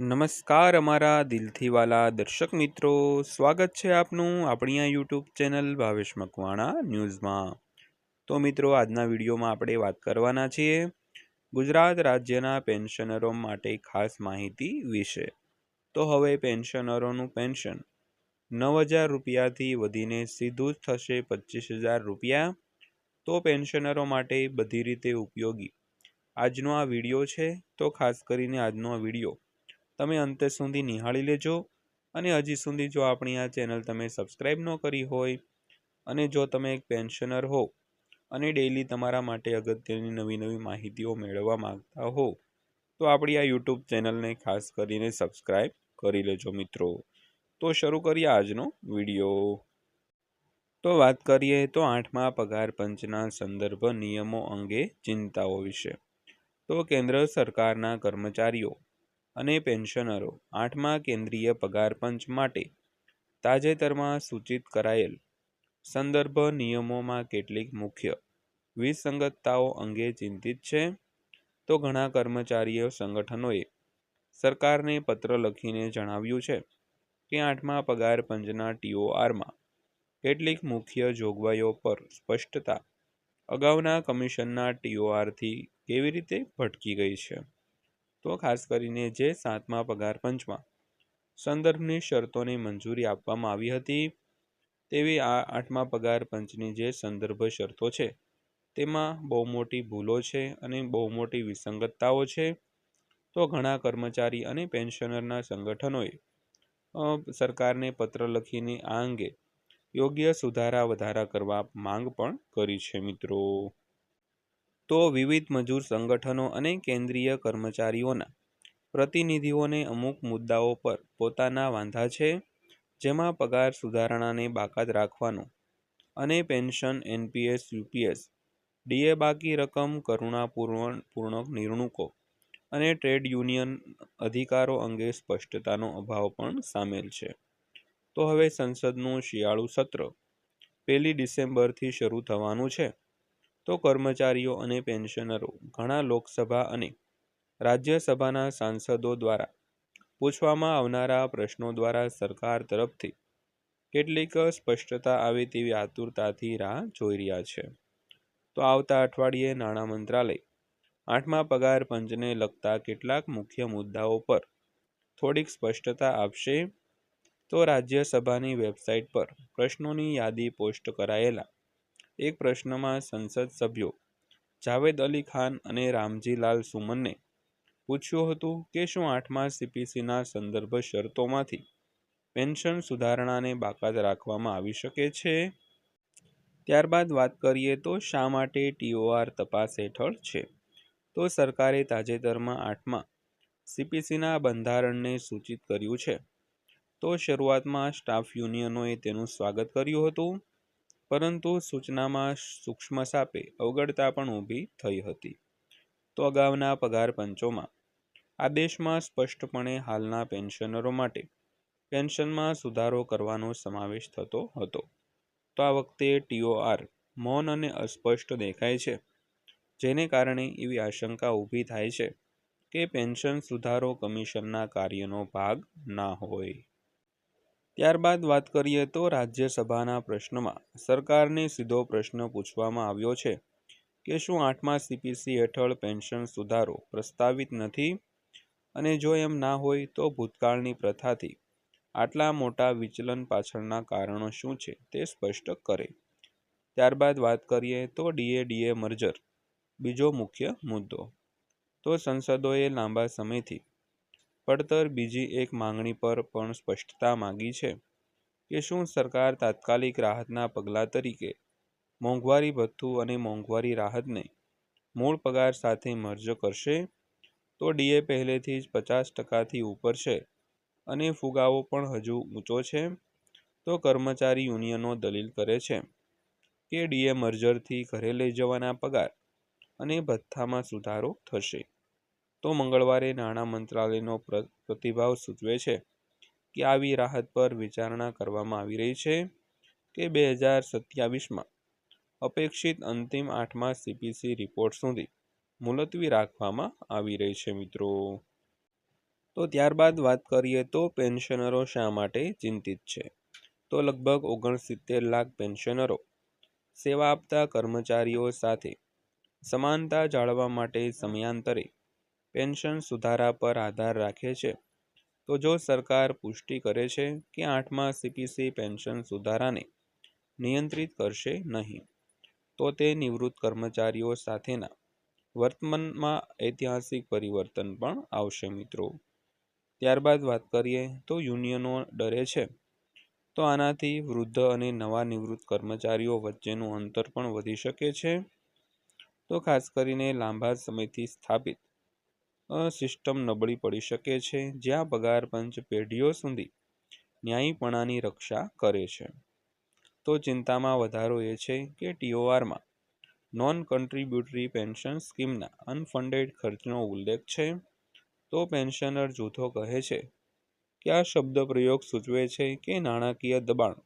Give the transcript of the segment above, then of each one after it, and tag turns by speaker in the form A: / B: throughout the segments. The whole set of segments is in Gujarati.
A: નમસ્કાર અમારા દિલથી વાલા દર્શક મિત્રો. સ્વાગત છે આપનું આપણી આ યુટ્યુબ ચેનલ ભાવેશ મકવાણા ન્યૂઝમાં. તો મિત્રો, આજના વિડીયોમાં આપણે વાત કરવાના છીએ ગુજરાત રાજ્યના પેન્શનરો માટે ખાસ માહિતી વિશે. તો હવે પેન્શનરોનું પેન્શન. નવ હજાર રૂપિયાથી વધીને સીધું જ થશે પચીસ હજાર રૂપિયા. તો પેન્શનરો માટે બધી રીતે ઉપયોગી. આજનો આ વીડિયો છે. તો ખાસ કરીને આજનો આ વીડિયો તમે અંતે સુધી નિહાળી લેજો. અને હજી સુધી જો આપણી આ ચેનલ તમે સબસ્ક્રાઈબ ન કરી હોય અને જો તમે એક પેન્શનર હો અને ડેઈલી તમારા માટે અગત્યની નવી નવી માહિતીઓ મેળવવા માંગતા હો, તો આપણી આ યુટ્યુબ ચેનલને ખાસ કરીને સબસ્ક્રાઈબ કરી લેજો મિત્રો. તો શરૂ કરીએ આજનો વીડિયો. તો વાત કરીએ તો આઠમા પગાર પંચના સંદર્ભ નિયમો અંગે ચિંતાઓ વિશે. તો કેન્દ્ર સરકારના કર્મચારીઓ અને પેન્શનરો આઠમા કેન્દ્રીય પગાર પંચ માટે તાજેતરમાં સૂચિત કરાયેલ સંદર્ભ નિયમોમાં કેટલીક મુખ્ય વિસંગતતાઓ અંગે ચિંતિત છે. તો ઘણા કર્મચારીઓ સંગઠનોએ સરકારને પત્ર લખીને જણાવ્યું છે કે આઠમા પગાર પંચના ટીઓઆરમાં કેટલીક મુખ્ય જોગવાઈઓ પર સ્પષ્ટતા અગાઉના કમિશનના ટીઓઆરથી કેવી રીતે ભટકી ગઈ છે? તો ખાસ કરીને જે સાતમા પગાર પંચમાં સંદર્ભની શરતોને મંજૂરી આપવામાં આવી હતી, તેવી આ આઠમા પગાર પંચની જે સંદર્ભ શરતો છે, તેમાં બહુ મોટી ભૂલો છે અને બહુ મોટી વિસંગતતાઓ છે. તો ઘણા કર્મચારી અને પેન્શનરના સંગઠનોએ સરકારને પત્ર લખીને આ અંગે યોગ્ય સુધારા વધારા કરવા માંગ પણ કરી છે મિત્રો. તો વિવિધ મજૂર સંગઠનો અને કેન્દ્રીય કર્મચારીઓના પ્રતિનિધિઓને અમુક મુદ્દાઓ પર પોતાના વાંધા છે, જેમાં પગાર સુધારણાને બાકાત રાખવાનો અને પેન્શન, એનપીએસ, યુપીએસ, ડીએ બાકી રકમ કરુણાપૂર્ણ નિર્ણુકો અને ટ્રેડ યુનિયન અધિકારો અંગે સ્પષ્ટતાનો અભાવ પણ સામેલ છે. તો હવે સંસદનું શિયાળુ સત્ર પહેલી ડિસેમ્બરથી શરૂ થવાનું છે. તો કર્મચારીઓ અને પેન્શનરો, ઘણા લોકસભા અને રાજ્યસભાના સાંસદો દ્વારા પૂછવામાં આવનારા પ્રશ્નો દ્વારા સરકાર તરફથી કેટલીક સ્પષ્ટતા આવે તેવી આતુરતાથી રાહ જોઈ રહ્યા છે. તો આવતા અઠવાડિયે નાણાં મંત્રાલય આઠમા પગાર પંચને લગતા કેટલાક મુખ્ય મુદ્દાઓ પર થોડીક સ્પષ્ટતા આપશે. તો રાજ્યસભાની વેબસાઇટ પર પ્રશ્નોની યાદી પોસ્ટ કરાયેલા એક પ્રશ્નમાં સંસદ સભ્યો જાવેદ અલી ખાન અને રામજીલાલ સુમનને પૂછ્યું હતું કે શું આઠમા સીપીસીના સંદર્ભ શરતોમાંથી પેન્શન સુધારણાને બાકાત રાખવામાં આવી શકે છે? ત્યારબાદ વાત કરીએ તો શા માટે ટીઓઆર તપાસ હેઠળ છે? તો સરકારે તાજેતરમાં આઠમા સીપીસીના બંધારણને સૂચિત કર્યું છે. તો શરૂઆતમાં સ્ટાફ યુનિયનોએ તેનું સ્વાગત કર્યું હતું. પરંતુ સૂચનામાં સૂક્ષ્મ સાપે અવગડતા પણ ઊભી થઈ હતી. તો અગાઉના પગાર પંચોમાં. આદેશમાં સ્પષ્ટપણે હાલના પેન્શનરો માટે પેન્શનમાં સુધારો કરવાનો સમાવેશ થતો હતો. તો આ વખતે ટીઓઆર મૌન અને અસ્પષ્ટ દેખાય છે. જેને કારણે એવી આશંકા ઊભી થાય છે કે પેન્શન સુધારો કમિશનના કાર્યનો ભાગ ના હોય. ત્યારબાદ વાત કરીએ તો રાજ્યસભાના પ્રશ્નમાં. સરકારને સીધો પ્રશ્ન પૂછવામાં આવ્યો છે કે શું આઠમા સીપીસી હેઠળ પેન્શન સુધારો પ્રસ્તાવિત નથી? અને જો એમ ના હોય તો ભૂતકાળની પ્રથાથી આટલા મોટા વિચલન પાછળના કારણો શું છે તે સ્પષ્ટ કરે. ત્યારબાદ વાત કરીએ તો ડીએ ડીએ મર્જર. બીજો મુખ્ય મુદ્દો. તો સંસદોએ લાંબા સમયથી પડતર બીજી એક માંગણી પર પણ સ્પષ્ટતા માંગી છે કે શું સરકાર તાત્કાલિક રાહતના પગલાં તરીકે મોંઘવારી ભથ્થું અને મોંઘવારી રાહતને મૂળ પગાર સાથે મર્જ કરશે? તો ડીએ પહેલેથી જ પચાસ ટકાથી ઉપર છે અને ફુગાવો પણ હજુ ઊંચો છે. તો કર્મચારી યુનિયનો દલીલ કરે છે કે ડીએ મર્જરથી ઘરે લઈ જવાના પગાર અને ભથ્થામાં સુધારો થશે. તો મંગળવારે નાણાં મંત્રાલયનો પ્રતિભાવ સૂચવે છે કે આવી રાહત પર વિચારણા કરવામાં આવી રહી છે કે બે હજાર સત્યાવીસમાં અપેક્ષિત અંતિમ આઠમા સીપીસી રિપોર્ટ સુધી મુલતવી રાખવામાં આવી રહી છે મિત્રો. તો ત્યારબાદ વાત કરીએ તો પેન્શનરો શા માટે ચિંતિત છે? તો લગભગ ઓગણસિત્તેર લાખ પેન્શનરો સેવા આપતા કર્મચારીઓ સાથે સમાનતા જાળવવા માટે સમયાંતરે પેન્શન સુધારા પર આધાર રાખે છે. તો જો સરકાર પુષ્ટિ કરે છે કે આઠમા સીપીસી પેન્શન સુધારાને નિયંત્રિત કરશે નહીં, તો તે નિવૃત્ત કર્મચારીઓ સાથેના વર્તમાનમાં ઐતિહાસિક પરિવર્તન પણ આવશે મિત્રો. ત્યારબાદ વાત કરીએ તો યુનિયનો ડરે છે. તો આનાથી વૃદ્ધ અને નવા નિવૃત્ત કર્મચારીઓ વચ્ચેનું અંતર પણ વધી શકે છે. તો ખાસ કરીને લાંબા સમયથી સ્થાપિત સિસ્ટમ નબળી પડી શકે છે જ્યાં પગાર પંચ પેઢીઓ સુધી ન્યાયીપણાની રક્ષા કરે છે. તો ચિંતામાં વધારો એ છે કે ટીઓઆરમાં નોન કન્ટ્રીબ્યુટરી પેન્શન સ્કીમના અનફંડેડ ખર્ચનો ઉલ્લેખ છે. તો પેન્શનર જૂથો કહે છે કે આ શબ્દ પ્રયોગ સૂચવે છે કે નાણાકીય દબાણ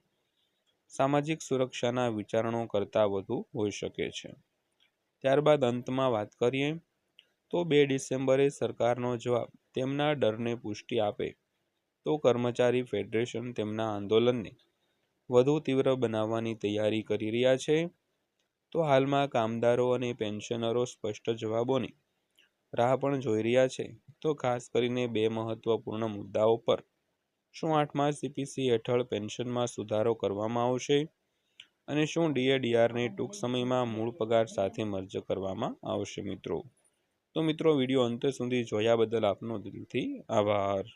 A: સામાજિક સુરક્ષાના વિચારણો કરતાં વધુ હોઈ શકે છે. ત્યારબાદ અંતમાં વાત કરીએ તો બે ડિસેમ્બરે સરકારનો જવાબ, તેમના ડરને પુષ્ટિ આપે. તો કર્મચારી ફેડરેશન તેમના આંદોલનને વધુ તીવ્ર બનાવવાની તૈયારી કરી રહ્યા છે. તો હાલમાં કામદારો અને પેન્શનરો સ્પષ્ટ જવાબોની રાહ પણ જોઈ રહ્યા છે. તો ખાસ કરીને બે મહત્વપૂર્ણ મુદ્દાઓ પર, શું આઠમા સીપીસી હેઠળ પેન્શનમાં સુધારો કરવામાં આવશે અને શું ડીએડીઆરને ટૂંક સમયમાં મૂળ પગાર સાથે મર્જ કરવામાં આવશે મિત્રો? તો મિત્રો વીડિયો અંત સુધી જોયા બદલ આપનો દિલથી આભાર.